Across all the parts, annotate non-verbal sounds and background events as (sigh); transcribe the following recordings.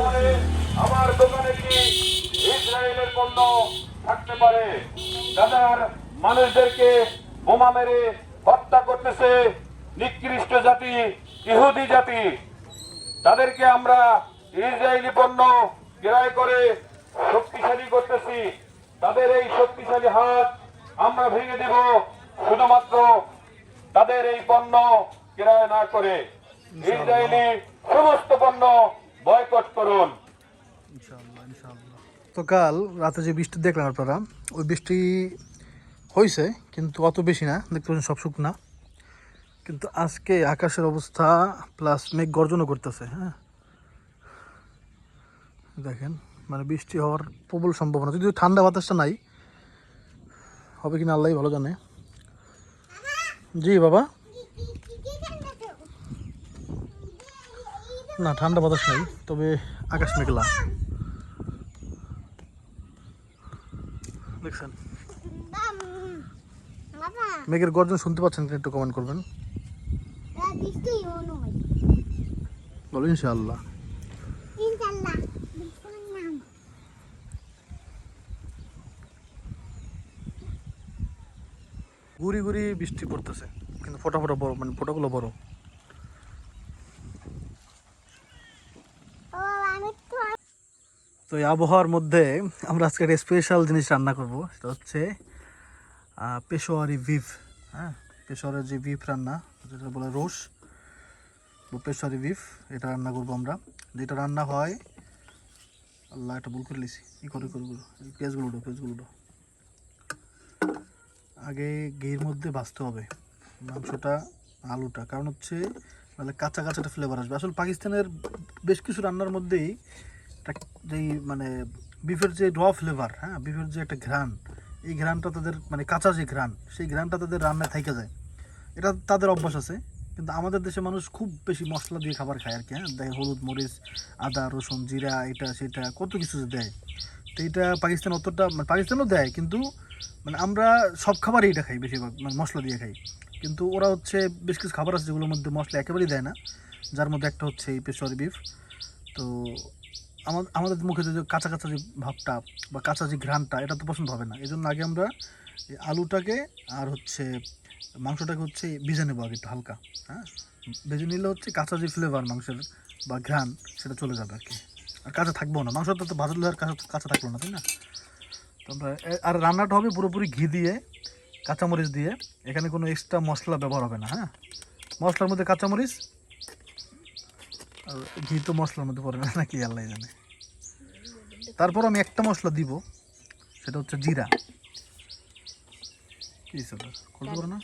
পারে আমার দোকানে কি ইসরায়েলের পণ্য থাকতে পারে। গাজার মানুষদেরকে বোমা মেরে হত্যা করতেছে নিকৃষ্ট জাতি ইহুদি জাতি। তাদেরকে আমরা ইসরায়েলি পণ্য ক্রয় করে শক্তিশালী করতেছি। তাদের এই শক্তিশালী হাত আমরা ভেঙে দেব শুধুমাত্র তাদের এই পণ্য ক্রয় না করে। ইসরায়েলি সমস্ত পণ্য বয়কট করুন। তো কাল রাতে যে বৃষ্টি দেখলাম আপনারা, ওই বৃষ্টি হয়েছে কিন্তু অত বেশি না, দেখতে পাচ্ছেন সব শুকনা। কিন্তু আজকে আকাশের অবস্থা প্লাস মেঘ গর্জনও করতেছে হ্যাঁ। দেখেন মানে বৃষ্টি হওয়ার প্রবল সম্ভাবনা। যদিও ঠান্ডা বাতাসটা নাই, হবে কিনা আল্লাহ ভালো জানে। জি, বাবা। না, ঠান্ডা বাতাস নাই, তবে আকাশ মেঘলা। দেখছেন? মেঘের গর্জন শুনতে পাচ্ছেন একটু কমেন্ট করবেন। বলো, ইনশাআল্লাহ। গুড়ি গুড়ি বৃষ্টি পড়তেছে, কিন্তু ফোটা বড় মানে ফোটাগুলো বড় ও আমি তো তো এই আবহাওয়ার মধ্যে আমরা আজকে একটা স্পেশাল জিনিস রান্না করব। সেটা হচ্ছে পেশোয়ারি বিফ হ্যাঁ? পেশোয়ারের যে বিফ রান্না, যেটা বলে রোস পেশোয়ারি বিফ এটা রান্না করব আমরা। যেটা রান্না হয়, আল্লাহ এটা ভুল করে লিছি। ই করে করে এই পেঁয়াজগুলো উঠো, পেঁয়াজগুলো আগে ঘির মধ্যে ভাজতে হবে। মাংসটা, আলুটা। কারণ হচ্ছে মানে কাঁচা কাঁচা একটা ফ্লেভার আসবে। আসলে পাকিস্তানের বেশ কিছু রান্নার মধ্যেই একটা যেই মানে বিফের যে র ফ্লেভার হ্যাঁ? বিফের যে একটা ঘ্রাণ, এই ঘ্রাণটা তাদের মানে কাঁচা যে ঘ্রাণ, সেই ঘ্রাণটা তাদের রান্নায় থাইকে যায়। এটা তাদের অভ্যাস আছে, কিন্তু আমাদের দেশে মানুষ খুব বেশি মশলা দিয়ে খাবার খায় আর কি হ্যাঁ? দেয় হলুদ, মরিচ, আদা, রসুন, জিরা, এটা, সেটা, কত কিছু দেয়। তো এটা পাকিস্তান অতটা মানে পাকিস্তানও দেয়, কিন্তু মানে আমরা সব খাবারই এটা খাই বেশিরভাগ মানে মশলা দিয়ে খাই। কিন্তু ওরা হচ্ছে বেশ কিছু খাবার আছে যেগুলোর মধ্যে মশলা একেবারেই দেয় না, যার মধ্যে একটা হচ্ছে এই পেশোয়ারি বিফ। তো আমাদের আমাদের মুখে যে কাঁচা কাঁচা যে ভাবটা বা কাঁচা যে ঘ্রাণটা, এটা তো পছন্দ হবে না। এই জন্য আগে আমরা আলুটাকে আর হচ্ছে মাংসটাকে হচ্ছে ভেজে নেব আগে একটু হালকা হ্যাঁ? ভেজে নিলে হচ্ছে কাঁচা যে ফ্লেভার মাংসের বা ঘ্রাণ সেটা চলে যাবে আর কি আর কাঁচা থাকবেও না, মাংসটা তো ভাজলে আর কাঁচা কাঁচা থাকল না, তাই না? তো আমরা আর রান্নাটা হবে পুরোপুরি ঘি দিয়ে, কাঁচামরিচ দিয়ে। এখানে কোনো এক্সট্রা মশলা ব্যবহার হবে না হ্যাঁ? মশলার মধ্যে কাঁচামরিচ আর ঘি তো মশলার মধ্যে পড়ে না নাকি আল্লাহ জানে। তারপর আমি একটা মশলা দিব সেটা হচ্ছে জিরা। কি না?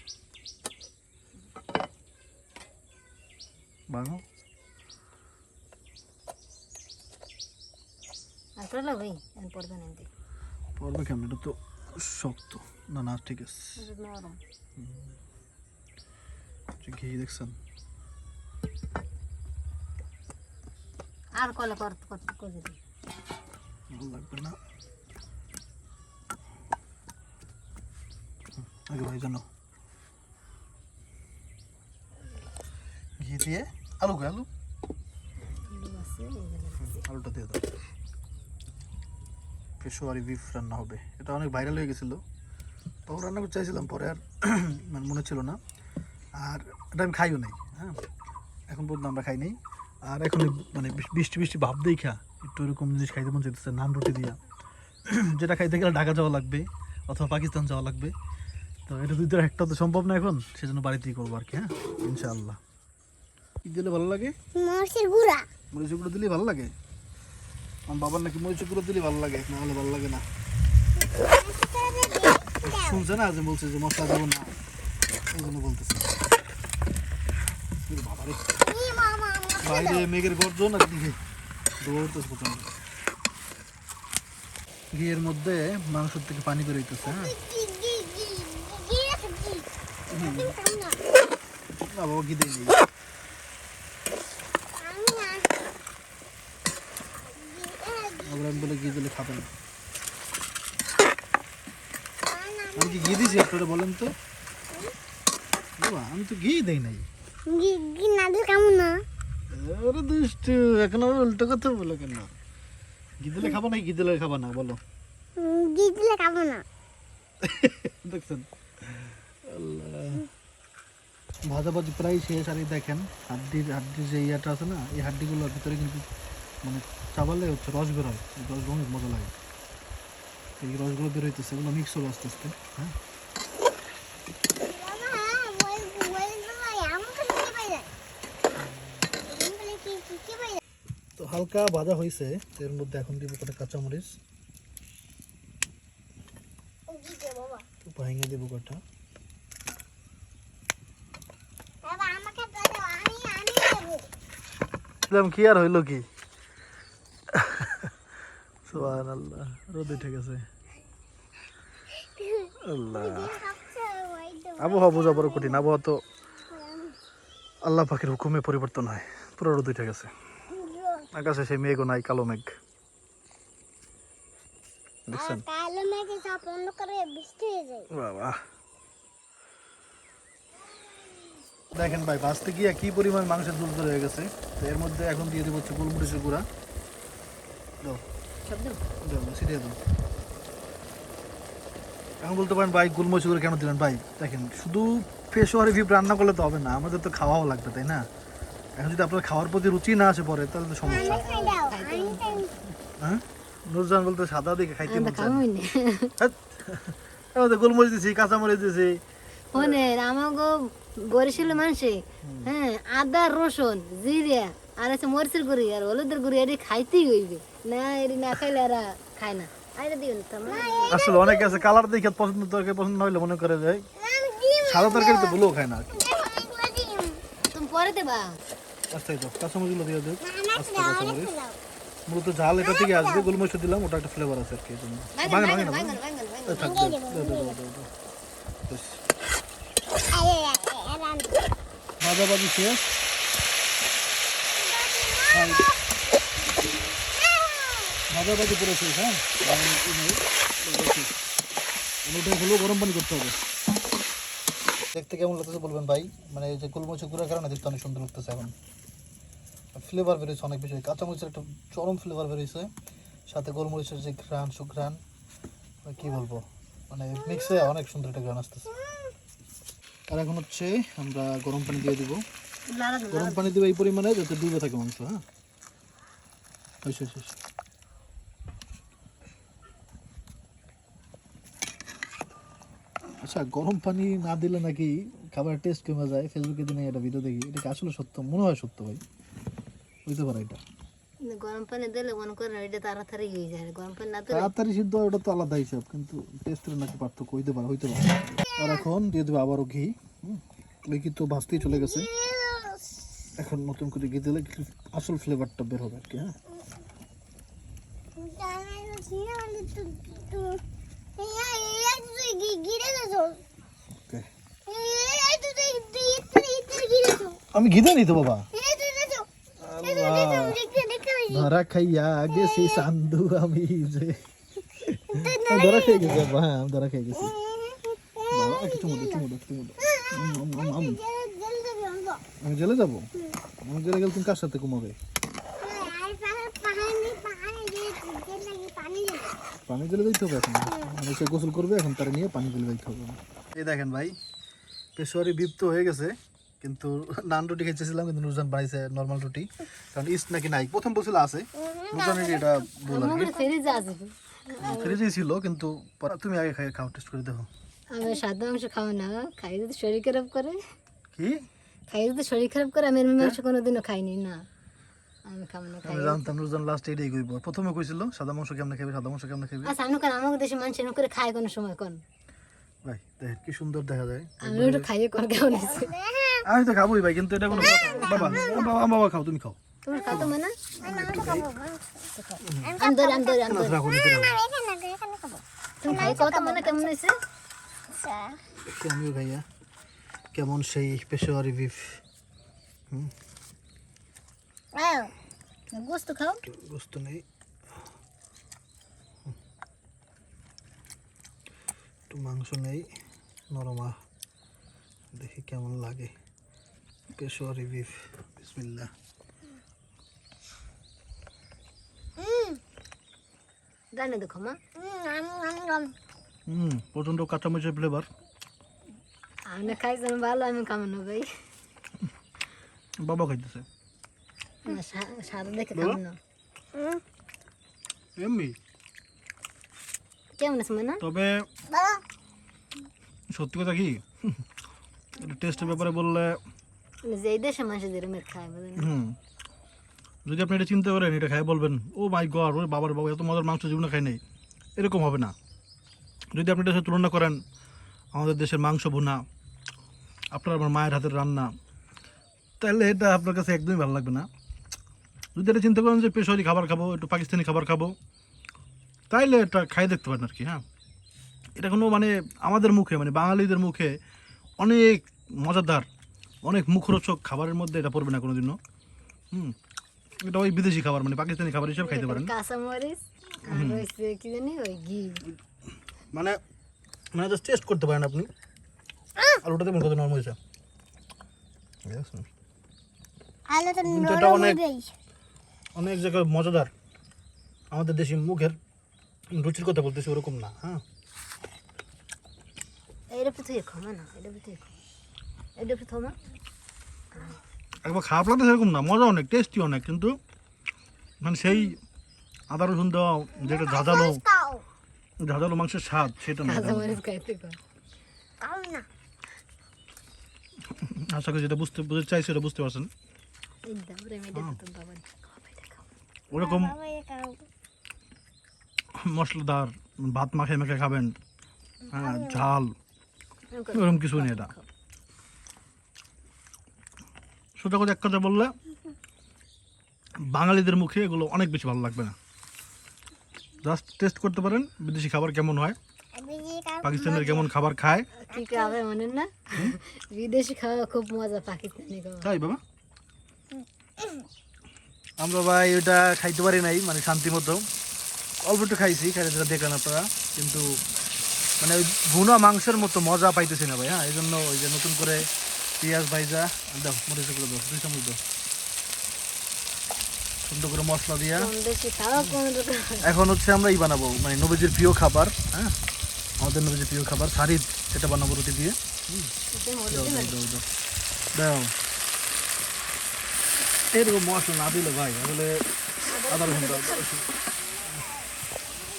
পড়বে পড়বে কেমন? এটা তো শক্ত। না না ঠিক আছে। ঘি দেখছেন? আর কলে কর কর করে দিই। ভালো লাগবে না। আগে ভাই জানো। ঘি দিয়ে আলু কই আলু? আলুটা দিয়ে দাও। পেশোয়ারি বিফ রান্না হবে। এটা অনেক ভাইরাল হয়ে গেছিল। তখন রান্না করতে চাইছিলাম পরে আর মানে মনে ছিল না। আর এটা আমি খাইও নাই হ্যাঁ? এখন পর্যন্ত আমরা খাই নাই। আর এখন মানে বৃষ্টি- বৃষ্টি ভাব দেই খা একটু এরকম জিনিস খাইতে মন চাইতেছে নান রুটি দিয়া। (clears throat) যেটা খাইতে গেলে ঢাকা যাওয়া লাগবে অথবা পাকিস্তান যাওয়া লাগবে। তো এটা দুই দুইটার একটা তো সম্ভব না এখন সেজন্য বাড়িতেই করব আর কি হ্যাঁ? ইনশাআল্লাহ। কি দিলে ভালো লাগে? মরসের গুড়া। মরিচ গুঁড়ো দিলে ভালো লাগে? আমার বাবার নাকি মরিচ গুঁড়ো দিলে ভালো লাগে না হলে ভালো লাগে না। শুনছে না যে বলছে যে মশলা দেবো না এই জন্য বলতেছে। বাবারে। বাইরে মেঘের গর্জন আর দিকে দৌড়তেছে ঘিয়ের মধ্যে মাংসের থেকে পানি হ্যাঁ? না। বাবা ঘি দেয়নি। আবার আমি বলে ঘি দিলে না। আমি কি ঘি দিয়েছি আপনারা বলেন তো? বাবা, আমি তো ঘি দেই নাই। না দিলে কেমন না। আরে দুষ্টু এখন আবার উল্টো কথা বলো কেন? গিদলে খাবা না গিদলে খাবা না বলো। দিদিলে খাব না। দেখছেন? ভাজাভাজি প্রায় শেষ আর এই দেখেন হাড্ডির হাড্ডির যে ইয়াটা আছে না এই হাড্ডিগুলোর ভিতরে কিন্তু মানে চাবালে হচ্ছে রস বেরোয়। এই রস অনেক মজা লাগে। এই রসগুলো বেরোইতেছে এগুলো মিক্স হবে আস্তে আস্তে হ্যাঁ বাবা ওই ওইগুলো আমাকে দিতে পারে কি কি কি পারে তো হালকা ভাজা হয়েছে, এর মধ্যে এখন দিব কটা কাঁচামরিচ। ভেঙে দেবো কটা। কি আর হইল কি? আল্লাহ রোদ উঠে গেছে। আল্লাহ। আবহাওয়া বোঝা বড় কঠিন, আবহাওয়া তো আল্লাহ পাখির হুকুমে পরিবর্তন হয়, পুরো রোদ উঠে গেছে। আকাশে সেই মেঘও নাই কালো মেঘ। দেখছেন? কালো মেঘে সব বন্ধ করে বৃষ্টি হয়ে যায়। বাবা। দেখেন ভাই ভাজতে গিয়ে কি পরিমাণ মাংসের দুধ হয়ে গেছে। তো এর মধ্যে এখন দিয়ে দেবো হচ্ছে গোলমরিচের গুঁড়া। দাও। ছিটিয়ে দাও। এখন বলতে পারেন ভাই গোলমরিচ গুঁড়ো কেন দিলেন? ভাই দেখেন শুধু পেশোয়ারি ভিপ রান্না করলে তো হবে না আমাদের তো খাওয়াও লাগবে তাই না? এখন যদি আপনার খাওয়ার প্রতি রুচি না আসে পরে তাহলে তো সমস্যা। হ্যাঁ? নুরজান বলতে সাদা দিকে খাইতে মন চায় না। আমাদের গোলমরিচ দিছি কাঁচামরিচ দিছি। শোনেন আমাকে বরিশালের মানুষে হ্যাঁ আদা রসুন জিরে আর আছে মরিচের গুঁড়ি আর হলুদের গুঁড়ি এটি খাইতেই হইবে। না এটি না খাইলে আর খায় না। আসলে অনেকে আছে কালার দেখে পছন্দ তরকারি পছন্দ না হইলে মনে করে যায় সাদা তরকারি তো ভুলেও খায় না। তুমি পরে দেবা। আস্তে তো কাঁচামরিচগুলো দিয়ে দেব দাও কাঁচামরিচ দাও মূলত ঝাল এটা থেকে আসবে গোলমরিচ দিলাম ওটা একটা ফ্লেভার আছে আর কি জন্য ভাঙে না ভাঙে দাও, দাও, দাও, দাও, দাও, দাও। আরে ভাজাভাজি শেষ ভাই, ভাজাভাজি পুরো শেষ হ্যাঁ। ওটা গরম পানি করতে হবে দেখতে কেমন লাগতেছে বলবেন ভাই মানে এই যে গোলমরিচের গুঁড়ার কারণে দেখতে অনেক সুন্দর লাগতেছে এখন ফ্লেভার বেরোচ্ছে অনেক বেশি কাঁচামরিচের একটা চরম ফ্লেভার বেরোচ্ছে সাথে গোলমরিচের যে ঘ্রাণ সুঘ্রাণ মানে কি বলব? মানে মিক্সে অনেক সুন্দর একটা ঘ্রাণ আসতেছে। আর এখন হচ্ছে আমরা গরম পানি দিয়ে দিব। গরম পানি দেবো এই পরিমাণে যাতে ডুবে থাকে মাংস হ্যাঁ? হয়েছে হয়েছে, হয়েছে। আচ্ছা গরম পানি না দিলে নাকি খাবারের টেস্ট কমে যায়। ফেসবুকে দিনে একটা ভিডিও দেখি এটা কি আসলে সত্য? মনে হয় সত্য ভাই। হইতে পারে এটা। গরম পানি দিলে মনে করেন তাড়াতাড়ি হয়ে যায় গরম পানি না তাড়াতাড়ি সিদ্ধ ওটা তো আলাদা হিসাব কিন্তু টেস্টের নাকি পার্থক্য হইতে পারে হইতে পারে। আর এখন দিয়ে দেবো আবারও ঘি হুম, ওই ঘি তো ভাজতেই চলে গেছে। এখন নতুন করে ঘি দিলে আসল ফ্লেভারটা বের হবে আর কি হ্যাঁ? আমি ঘি দেয় তো বাবা। ধরা খাইয়া গেছি সান্দু আমি যে ধরা খেয়ে গেছি হ্যাঁ আমি ধরা খেয়ে গেছি বাবা একটু দে উম, উম, উম, উম। আমি জেলে যাব আমি জেলে গেলে তুমি কার সাথে ঘুমাবে পানি জেলে দিতে হবে এখন। সে গোসল করবে এখন তারা নিয়ে পানি জেলে দিতে হবে। এই দেখেন ভাই পেশোয়ারি বিপ্ত হয়ে গেছে। কিন্তু নান রুটি খেয়েছিলাম কিন্তু নুরজান বানাইছে নর্মাল রুটি। কারণ ইস্ট নাকি নাই। প্রথম বলছিল আছে নুরজানের এটা বল আর ফ্রিজে ছিল কিন্তু তুমি আগে খাই খাও টেস্ট করে দেখো। আমি সাদা মাংস খাব না। খাই যদি শরীর খারাপ করে। কি? খাই যদি শরীর খারাপ করে আমি এরম মাংস কোনোদিনও খাইনি না। আমি খাব না খাই আমি জানতাম নুরজান লাস্ট এটাই কইব। প্রথমে কইছিল সাদা মাংস কেমনে খাবে সাদা মাংস কেমনে খাবে আচ্ছা আমি আমাকে দেশে মানুষ এরকম করে খায় কোনো সময় কোন? ভাই দেখ কি সুন্দর দেখা যায়। আমি ওটা খাইয়ে কোন কেমন আছে আমি তো খাবোই ভাই কিন্তু এটা কোনো বাবা বাবা বাবা খাও তুমি খাও। মানে তুমি খাই কত মানে কেমন হয়েছে? আমিও ভাইয়া? কেমন সেই পেশোয়ারি বিফ গোস্ত খাও। বস্তু নেই। একটু মাংস নেই। নরমা দেখি কেমন লাগে। কেশরি বিফ বিসমিল্লা গানে দেখো মা। হুম প্রচণ্ড কাঁচামরিচের ফ্লেভার আমি খাইছেন ভালো আমি কামানো ভাই। বাবা খাইতেছে। সাদা দেখে কামানো এমনি? কেমন আছে না? তবে সত্যি কথা কি? (laughs) টেস্টের ব্যাপারে বললে যদি আপনি এটা চিনতে পারেন, এটা খাই বলবেন, ও মাই গড, ওরে বাবার বাবা, এত মজার মাংস জীবনে খাই নাই। এরকম হবে না। যদি আপনি এটার সাথে তুলনা করেন, আমাদের দেশের মাংস ভুনা, আপনার আমার মায়ের হাতের রান্না, তাহলে এটা আপনার কাছে একদমই ভালো লাগবে না। যদি এটা চিন্তা করেন যে পেশোয়ারি খাবার খাব, একটু পাকিস্তানি খাবার খাব, তাইলে এটা খাই দেখতে পারেন আর কি হ্যাঁ। এটা কোনো মানে আমাদের মুখে মানে বাঙালিদের মুখে অনেক মজাদার অনেক মুখরোচক খাবারের মধ্যে এটা পড়বে না কোনোদিনও। হুম এটা ওই বিদেশি খাবার মানে পাকিস্তানি খাবার হিসেবে খাইতে পারেন। কাঁচা আর হয়েছে কি জানি ওই ঘি। মানে মানে জাস্ট টেস্ট করতে পারেন আপনি। আর ওটা দেখবেন কত নরম হয়েছে। নরম অনেক- হবেই অনেক জায়গায় মজাদার। আমাদের দেশি মুখের রুচির কথা বলতেছি ওরকম না হ্যাঁ। এটা তুই খামা না এটা তুই এটা একবার খারাপ লাগতে সেরকম না মজা অনেক টেস্টি অনেক কিন্তু মানে সেই আদা রসুন দেওয়া যেটা ঝাঁঝালো ঝাঁঝালো মাংসের স্বাদ সেটা না কাঁচা মরিচ খাইতে কর খাও না। আশা করি যেটা বুঝতে বুঝতে চাইছি সেটা বুঝতে পারছেন? ওরকম মশলাদার ভাত মাখে মেখে খাবেন। হ্যাঁ ঝাল। এরকম ওরকম কিছু নেই এটা। সোজা কথা এক কথা বললে বাঙালিদের মুখে এগুলো অনেক বেশি ভালো লাগবে না। জাস্ট টেস্ট করতে পারেন বিদেশি খাবার কেমন হয় পাকিস্তানের কেমন খাবার খায়। কি খাবে মনে না? বিদেশি খাওয়া খুব মজা পাকিস্তানি খাওয়া। তাই বাবা? আমরা ভাই ওটা খাইতে পারি নাই মানে শান্তি মতো। অল্প একটু খাইছি খাইতে যেটা দেখলেন আপনারা। কিন্তু মানে ওই ভুনা মাংসের মতো মজা পাইতেছি না ভাই হ্যাঁ? এই জন্য ওই যে নতুন করে পেঁয়াজ ভাইজা দাও মরিচ করে দাও দুই চামচ দাও। সুন্দর করে মশলা দিয়া। এখন হচ্ছে আমরা ই বানাবো মানে নবীজির প্রিয় খাবার হ্যাঁ? আমাদের নবীজির প্রিয় খাবার সারিদ সেটা বানাবো রুটি দিয়ে। দাও দাও দাও দাও। দাও। এরকম মশলা না দিলে ভাই আসলে আদা রসুন।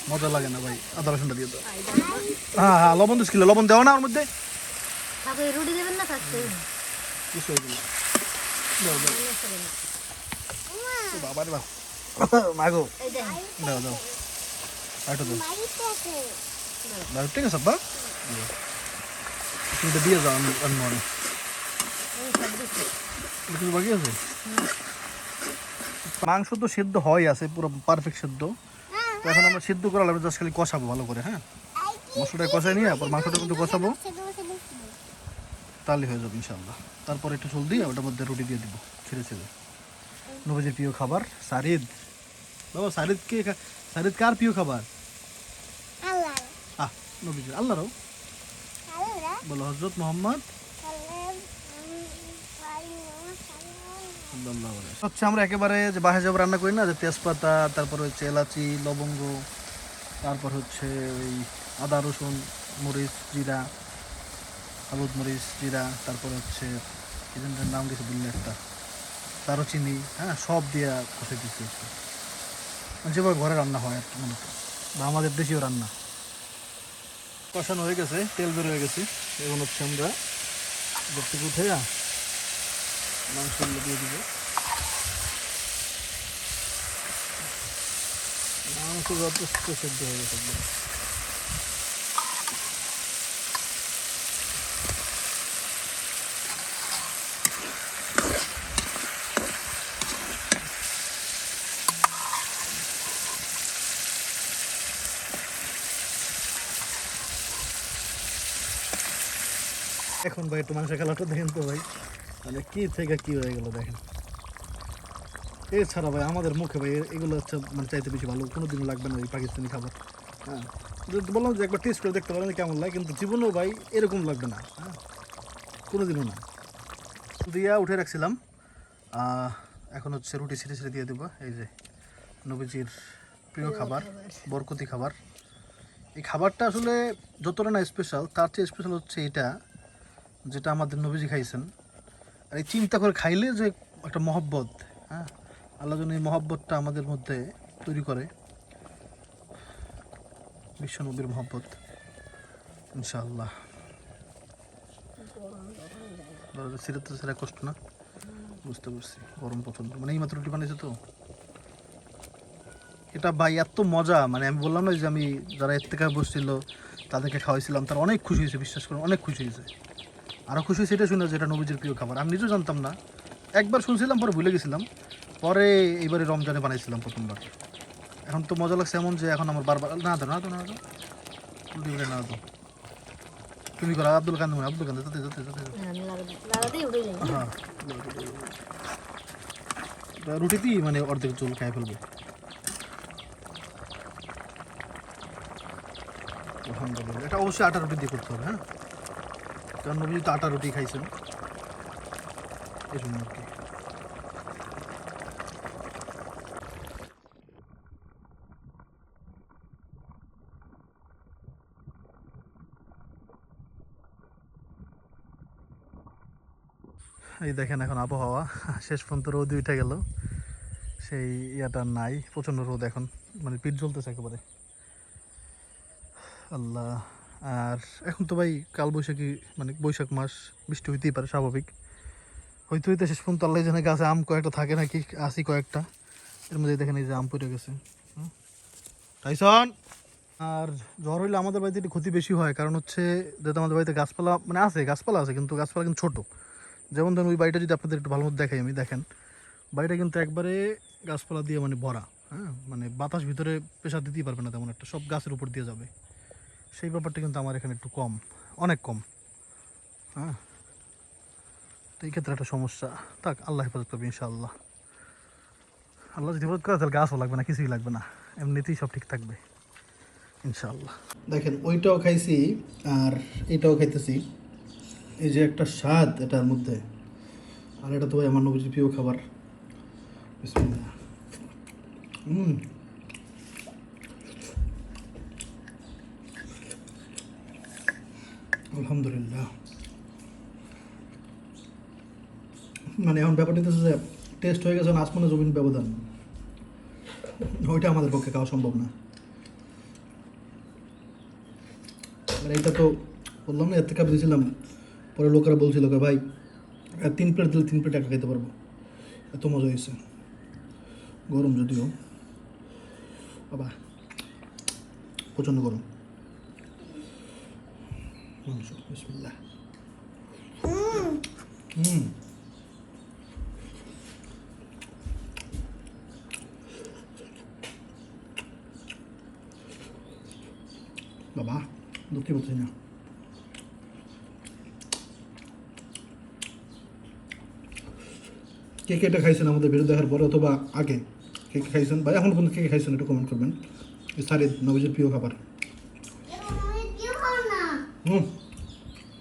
মজা লাগে না ভাই আদা রসুনটা দিয়ে দাও। হ্যাঁ হ্যাঁ লবণ দিস কিলো লবণ দেওয়া না ওর মধ্যে। রুটি দেবেন না বাবা বাবা মাগো। দাও দাও। আরেকটা দাও। দাও, ঠিক আছে, আব্বা। তুমি তো দিয়ে যাও অন্য কিছু বাকি আছে? মাংস তো সিদ্ধ হয় আছে, পুরো পারফেক্ট সিদ্ধ। এখন আমরা সিদ্ধ করালে জাস্ট খালি কষাবো ভালো করে হ্যাঁ? মশলাটা কষাই নিয়ে তারপর মাংসটা কিন্তু কষাবো। তাহলে হয়ে যাবে ইনশাল্লাহ তারপর একটু চল দিয়ে ওটার মধ্যে রুটি দিয়ে দিব ছেড়ে ছেড়ে। নবীজির প্রিয় খাবার সারিদ। বাবা সারিদ কে সারিদ কার প্রিয় খাবার? আহ নবীজির আল্লাহরও? আল্লাহ বলো হজরত মোহাম্মদ? হচ্ছে আমরা একেবারে যে বাসায় যাব রান্না করি না যে তেজপাতা তারপর হচ্ছে এলাচি লবঙ্গ তারপর হচ্ছে ওই আদা রসুন মরিচ জিরা। হলুদ মরিচ, জিরা, তারপর হচ্ছে, কি নাম দিয়েছে বললে একটা, দারুচিনি হ্যাঁ সব দিয়ে কষে দিচ্ছে মানে যেভাবে ঘরে রান্না হয় আর কি বা আমাদের দেশীয় রান্না। কষানো হয়ে গেছে, তেল বের হয়ে গেছে। এখন হচ্ছে আমরা থেকে উঠে মাংসগুলো দিয়ে দিব। মাংস যথেষ্ট সেদ্ধ হয়ে গেছে এখন ভাই একটু মাংস খেলাটা দেখেন তো ভাই। মানে কি থেকে কি হয়ে গেল দেখেন। এছাড়া ভাই আমাদের মুখে ভাই এগুলো হচ্ছে মানে চাইতে বেশি ভালো। কোনো দিনও লাগবে না এই পাকিস্তানি খাবার। হ্যাঁ। যদি বললাম যে একবার টেস্ট করে দেখতে পারেন কেমন লাগে কিন্তু জীবনেও ভাই এরকম লাগবে না। হ্যাঁ। কোনো দিনও না। দিয়া উঠে রাখছিলাম। এখন হচ্ছে রুটি ছিঁড়ে ছিঁড়ে দিয়ে দেবো। এই যে নবীজির প্রিয় খাবার বরকতি খাবার। এই খাবারটা আসলে যতটা না স্পেশাল তার চেয়ে স্পেশাল হচ্ছে এটা। যেটা আমাদের নবীজি খাইছেন। আর এই চিন্তা করে খাইলে যে একটা মহব্বত হ্যাঁ? আল্লাহ যেন এই মহব্বতটা আমাদের মধ্যে তৈরি করে। বিশ্ব নবীর মহব্বত, ইনশাআল্লাহ। সিরাত সেরা কষ্ট না। বুঝতে পারছি, গরম পছন্দ। মানে এই মাত্র রুটি বানিয়েছে তো? এটা ভাই এত মজা মানে আমি বললাম না যে আমি যারা এর থেকে বসছিল, তাদেরকে খাওয়াইছিলাম, তারা অনেক খুশি হয়েছে, বিশ্বাস করুন, অনেক খুশি হয়েছে। আরও খুশি এটা শুনে যে এটা নবীজির প্রিয় খাবার। আমি নিজেও জানতাম না। একবার শুনছিলাম পরে ভুলে গেছিলাম। পরে এইবারে রমজানে বানাইছিলাম প্রথমবার। এখন তো মজা লাগছে এমন যে এখন আমার বারবার না তো না তো না তো না তো তুমি করো আব্দুল কান্দ আব্দুল কান্দ তাতে হ্যাঁ। রুটিতেই মানে অর্ধেক চুল খাই ফেলব। আলহামদুলিল্লাহ। এটা অবশ্যই আটা রুটি দিয়ে করতে হবে হ্যাঁ? কারণ নবী আটা রুটি খাইছেন। এই আর কি। এই দেখেন এখন আবহাওয়া। শেষ পর্যন্ত রোদ উঠে গেল। সেই ইয়াটা নাই, প্রচণ্ড রোদ এখন। মানে পিঠ জ্বলতেছে একেবারে। আল্লাহ। আর এখন তো ভাই কাল বৈশাখী মানে বৈশাখ মাস, বৃষ্টি হইতেই পারে, স্বাভাবিক। হইতে হইতে শেষ পর্যন্ত আল্লাহ জানে গাছে আম কয়েকটা থাকে নাকি আসি কয়েকটা। এর মধ্যে দেখেন এই যে আম পড়ে গেছে। টাইসন! আর জ্বর হইলে আমাদের বাড়িতে একটু ক্ষতি বেশি হয়, কারণ হচ্ছে যেহেতু আমাদের বাড়িতে গাছপালা মানে আছে, গাছপালা আছে, কিন্তু গাছপালা কিন্তু ছোটো। যেমন ধরুন ওই বাড়িটা যদি আপনাদের একটু ভালো মতো দেখাই আমি, দেখেন। বাড়িটা কিন্তু একবারে গাছপালা দিয়ে মানে ভরা হ্যাঁ? মানে বাতাস ভিতরে প্রেশার দিতেই পারবে না তেমন একটা, সব গাছের উপর দিয়ে যাবে। সেই ব্যাপারটা কিন্তু আমার এখানে একটু কম, অনেক কম। হ্যাঁ? তো এই ক্ষেত্রে একটা সমস্যা। থাক, আল্লাহ হেফাজত করবে ইনশাআল্লাহ। আল্লাহ যদি হেফাজত করে, তাহলে গাছও লাগবে না, কিছুই লাগবে না। এমনিতেই সব ঠিক থাকবে, ইনশাআল্লাহ। দেখেন, ওইটাও খাইছি, আর এটাও খাইতেছি। এই যে একটা স্বাদ এটার মধ্যে। আর এটা তো ভাই আমার নবীজির প্রিয় খাবার। হুম আলহামদুলিল্লাহ। মানে এখন ব্যাপারটা হচ্ছে যে টেস্ট হয়ে গেছে আসমানে জমিন ব্যবধান। ওইটা আমাদের পক্ষে খাওয়া সম্ভব না। মানে এটা তো বললাম না এর থেকে দিয়েছিলাম। পরে লোকেরা বলছিল ভাই তিন প্লেট দিলে তিন প্লেট একা খেতে পারব। এত মজা হয়েছে গরম যদিও। বাবা, প্রচণ্ড গরম। বিসমিল্লাহ হুম বাবা দুঃখে বলছি না কে কে এটা খাইছেন আমাদের ভিডিও দেখার পরে অথবা আগে কে কে খাইছেন বা এখন পর্যন্ত কে কে খাইছেন একটু কমেন্ট করবেন সারিদ নবীজের প্রিয় খাবার হুম